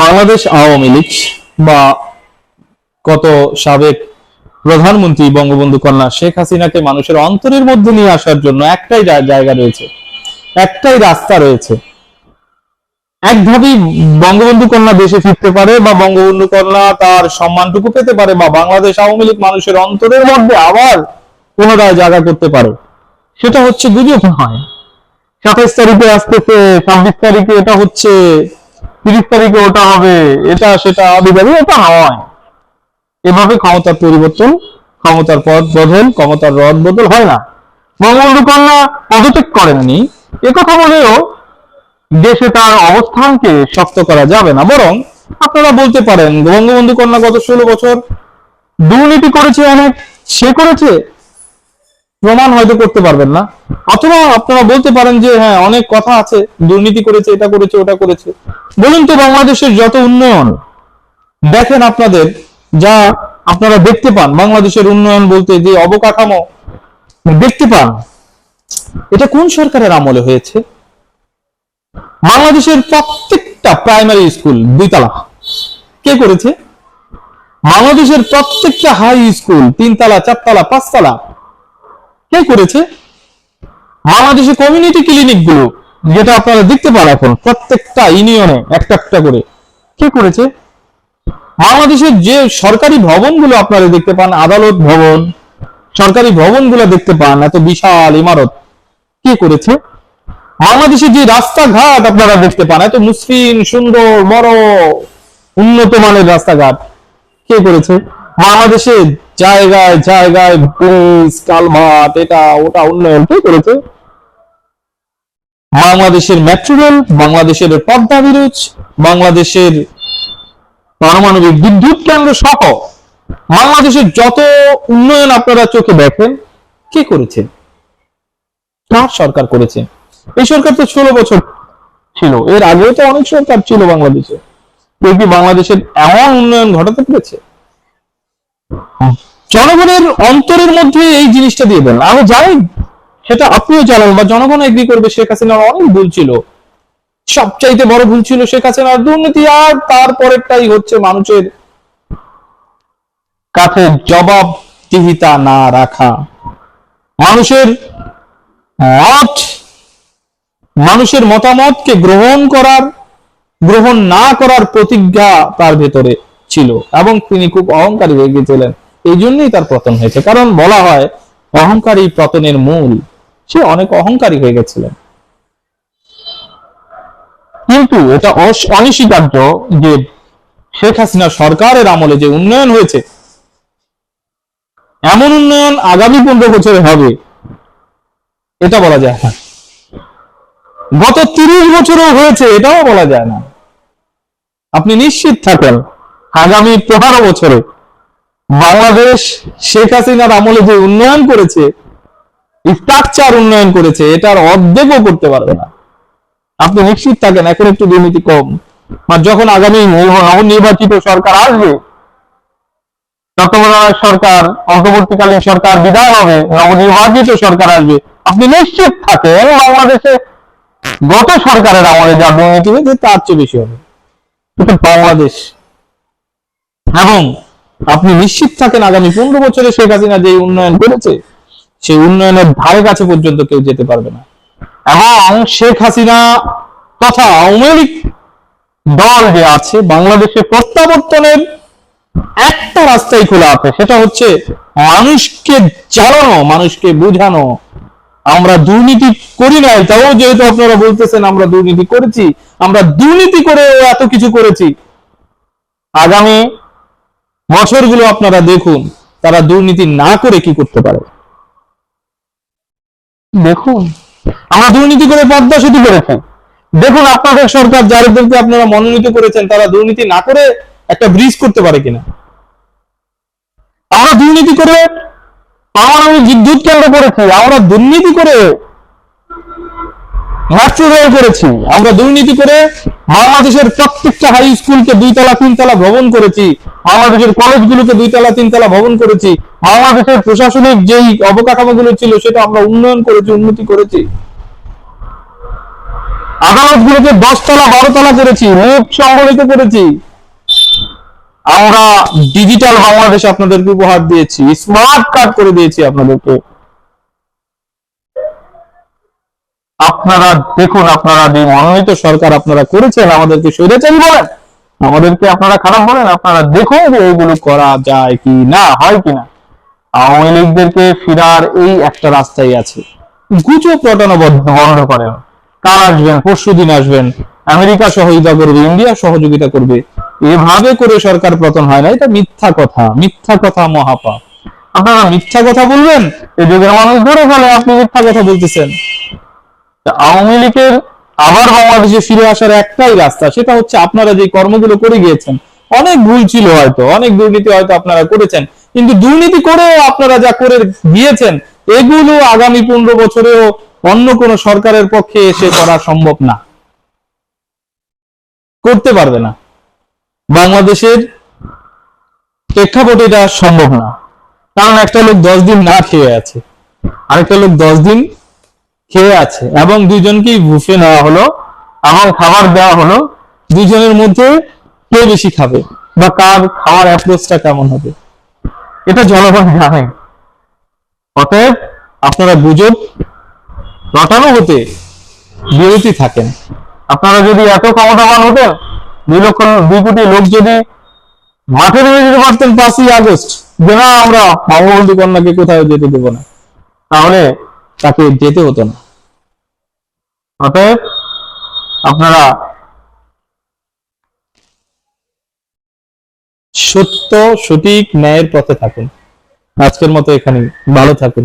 বাংলাদেশ আওয়ামী লীগ বা কত সাবেক প্রধানমন্ত্রী বঙ্গবন্ধু কন্যা শেখ হাসিনাকে মানুষের অন্তরের মধ্যে নিয়ে আসার জন্য একটাই জায়গা রয়েছে, একটাই রাস্তা রয়েছে। একভাবেই বঙ্গবন্ধু কন্যা দেশে ফিরতে পারে বা বঙ্গবন্ধু কন্যা তার সম্মানটুকু পেতে পারে বা বাংলাদেশ আওয়ামী লীগ মানুষের অন্তরের মধ্যে আবার পুনরায় জায়গা করতে পারে, সেটা হচ্ছে গুজব নয় সাতাইশ তারিখে আসতেছে, ছাব্বিশ তারিখে এটা হচ্ছে তিরিশ তারিখে ওটা হবে, এটা সেটা আবিদাবি এটা নয় এভাবে ক্ষমতার পরিবর্তন, ক্ষমতার পথ বদল, ক্ষমতার রদ বদল হয় না। বঙ্গবন্ধু কন্যা পদত্যাগ করেননি। একথা বলেও দেশে তার অবস্থানকে শক্ত করা যাবে না। বরং আপনারা বলতে পারেন, বঙ্গবন্ধু কন্যা গত ষোলো বছর দুর্নীতি করেছে অনেক, সে করেছে প্রমাণ হয়তো করতে পারবেন না। অথবা আপনারা বলতে পারেন যে হ্যাঁ অনেক কথা আছে, দুর্নীতি করেছে, এটা করেছে, ওটা করেছে। বলুন তো, বাংলাদেশের যত উন্নয়ন, দেখেন আপনাদের, যা আপনারা দেখতে পান, বাংলাদেশের উন্নয়ন বলতে যে অবকাঠামো, দেখতে পান, এটা কোন সরকারের আমলে হয়েছে? বাংলাদেশের প্রত্যেকটা প্রাইমারি স্কুল দুইতলা। কে করেছে? বাংলাদেশের প্রত্যেকটা হাই স্কুল তিনতলা, চারতলা, পাঁচতলা কে করেছে? বাংলাদেশের কমিউনিটি ক্লিনিকগুলো, যেটা আপনারা দেখতে পান এখন, প্রত্যেকটা ইউনিয়নে একটা একটা করে। কে করেছে? বাংলাদেশের যে সরকারি ভবনগুলো আপনারা দেখতে পান, আদালত ভবন, সরকারি ভবনগুলো দেখতে পান, এত বিশাল ইমারত, কে করেছে? বাংলাদেশের যে রাস্তাঘাট আপনারা দেখতে পান, এত মসৃণ, সুন্দর, বড়, উন্নত মানের রাস্তাঘাট, কে করেছে? বাংলাদেশে জায়গায় জায়গায় ব্রিজ কালভার্ট এটা ওটা উন্নয়ন কে করেছে বাংলাদেশের মেট্রো রেল বাংলাদেশের পদ্মা বিরোজ বাংলাদেশের পারমাণবিক বিদ্যুৎ কেন্দ্র সহ বাংলাদেশের যত উন্নয়ন আপনারা চোখে দেখেন, কে করেছে? কার সরকার করেছে? এই সরকার তো ষোলো বছর ছিল, এর আগেও তো অনেক সরকার ছিল বাংলাদেশে। কেউ কি বাংলাদেশের এমন উন্নয়ন ঘটাতে পেরেছে? জনগণের অন্তরের মধ্যে এই জিনিসটা দিয়ে দেন। আমি জানি সেটা আপনিও জানেন বা জনগণ এগ্রি করবে, শেখ হাসিনার অনেক ভুল ছিল। সবচাইতে বড় ভুল ছিল শেখ হাসিনার দুর্নীতি আর তারপরেরটাই হচ্ছে মানুষের কাছে জবাবদিহিতা না রাখা। মানুষের, মত, মানুষের মতামতকে গ্রহণ করার, গ্রহণ না করার প্রতিজ্ঞা তার ভেতরে। ছিল এবং তিনি খুব অহংকারী হয়ে গিয়েছিলেন। এই জন্যই তার পতন হয়েছে। কারণ বলা হয়, অহংকারী পতনের মূল, সে অনেক অহংকারী হয়ে গেছিলেন। কিন্তু এটা অনস্বীকার্য যে শেখ হাসিনা সরকারের আমলে যে উন্নয়ন হয়েছে, এমন উন্নয়ন আগামী পনেরো বছরে হবে, এটা বলা যায় না। গত তিরিশ বছরও হয়েছে, এটাও বলা যায় না। আপনি নিশ্চিত থাকেন আগামী পনেরো বছরে বাংলাদেশ শেখ হাসিনার আমলে যে উন্নয়ন করেছে স্ট্রাকচার উন্নয়ন করেছে, এটার অর্ধেকও করতে পারবে না। আপনি নিশ্চিত থাকেন, এখন একটু দুর্নীতি কম। আর যখন আগামী নবনির্বাচিত সরকার আসবে তত্ত্বাবধায়ক সরকার, অন্তর্বর্তীকালীন সরকার বিদায় হবে, নবনির্বাচিত সরকার আসবে। আপনি নিশ্চিত থাকেন, বাংলাদেশে গত সরকারের আমলে যা দুর্নীতি হয়েছে, তার চেয়ে বেশি হবে। বাংলাদেশ এবং আপনি নিশ্চিত থাকেন আগামী পনেরো বছরে শেখ হাসিনা যে উন্নয়ন করেছে, সেই উন্নয়নের ধারে কাছে পর্যন্ত কেউ যেতে পারবে না। এবং শেখ হাসিনা তথা আওয়ামী লীগ দল যে আছে, বাংলাদেশে প্রত্যাবর্তনের একটা রাস্তাই খোলা আছে, সেটা হচ্ছে মানুষকে জানানো, মানুষকে বোঝানো। আমরা দুর্নীতি করি নাই, তাও যেহেতু আপনারা বলতেছেন আমরা দুর্নীতি করেছি, আমরা দুর্নীতি করে এত কিছু করেছি। আগামী বছরগুলো আপনারা দেখুন তারা দুর্নীতি না করে কি করতে পারে? দেখুন। আমরা দুর্নীতি করে পদ্মা সেতু করেছি। দেখুন আপনাদের সরকার যাদেরকে আপনারা মনোনীত করেছেন তারা দুর্নীতি না করে একটা ব্রিজ করতে পারে কিনা? আমরা দুর্নীতি করে পারমাণবিক বিদ্যুৎ কেন্দ্র করেছি আমরা দুর্নীতি করে মেট্রো রেল করেছি। আমরা দুর্নীতি করে বাংলাদেশের প্রত্যেকটা হাই স্কুলকে দুইতলা, তিনতলা ভবন করেছি। বাংলাদেশের কলেজগুলোকে দুইতলা, তিনতলা ভবন করেছি। বাংলাদেশের প্রশাসনিক যেই ছিল, সেটা আমরা উন্নয়ন করেছি, উন্নতি করেছি। আদালতগুলোকে দশতলা, বারোতলা করেছি লিফট সংগঠিত করেছি। আমরা ডিজিটাল বাংলাদেশ আপনাদেরকে উপহার দিয়েছি স্মার্ট কার্ড করে দিয়েছি আপনাদেরকে। আপনারা দেখুন, আপনারা যে মনোনীত সরকার আপনারা করেছেন, আমাদেরকে স্বৈরাচারী বলেন আমাদেরকে আপনারা খারাপ বলেন, আপনারা দেখুন যে এগুলো করা যায় কি না, হয় কিনা আওয়ামী লীগদেরকে ফিরার এই একটা রাস্তাই আছে। গুজব রটানো বন্ধ করেন কাল আসবেন, পরশু দিন আসবেন। আমেরিকা সহযোগিতা করবে ইন্ডিয়া সহযোগিতা করবে। এভাবে করে সরকার পতন হয় না, এটা মিথ্যা কথা মিথ্যা কথা মহাপাপ। আপনারা মিথ্যা কথা বলবেন? এই যুগের মানুষ ধরে ফেলে আপনি মিথ্যা কথা বলতেছেন। আওয়ামী লীগের আবার বাংলাদেশে ফিরে আসার একটাই রাস্তা, সেটা হচ্ছে আপনারা যে কর্মগুলো করে গিয়েছেন, অনেক ভুল ছিল হয়তো, অনেক দুর্নীতি হয়তো আপনারা করেছেন, কিন্তু দুর্নীতি করেও আপনারা যা করে গিয়েছেন, এগুলো আগামী পনেরো বছরেও অন্য কোন সরকারের পক্ষে এসে করা সম্ভব না। করতে পারবে না। বাংলাদেশের প্রেক্ষাপটে এটা সম্ভব না। কারণ একটা লোক দশ দিন না খেয়ে আছে, আরেকটা লোক দশ দিন খেয়ে আছে? এবং দুজনকেই বুফে নেওয়া হলো, এবং খাবার দেওয়া হলো। দুজনের মধ্যে কে বেশি খাবে বা কার খাওয়ার অ্যাপ্রোচটা কেমন হবে? এটা জনগণ জানে। অতএব আপনারা গুজব রটানো হতে বিরতি থাকেন। আপনারা যদি এত ক্ষমতাবান হতেন, দুই লক্ষ, দুই কোটি লোক যদি মাঠে নেমে যেতে পারতেন পাঁচই আগস্ট, যে না, আমরা বঙ্গবন্ধু কন্যাকে কোথাও যেতে দেব না। তাহলে তাকে যেতে হতো না। অতএব আপনারা সত্য সঠিক ন্যায়ের পথে থাকুন। আজকের মতো এখানে ভালো থাকুন।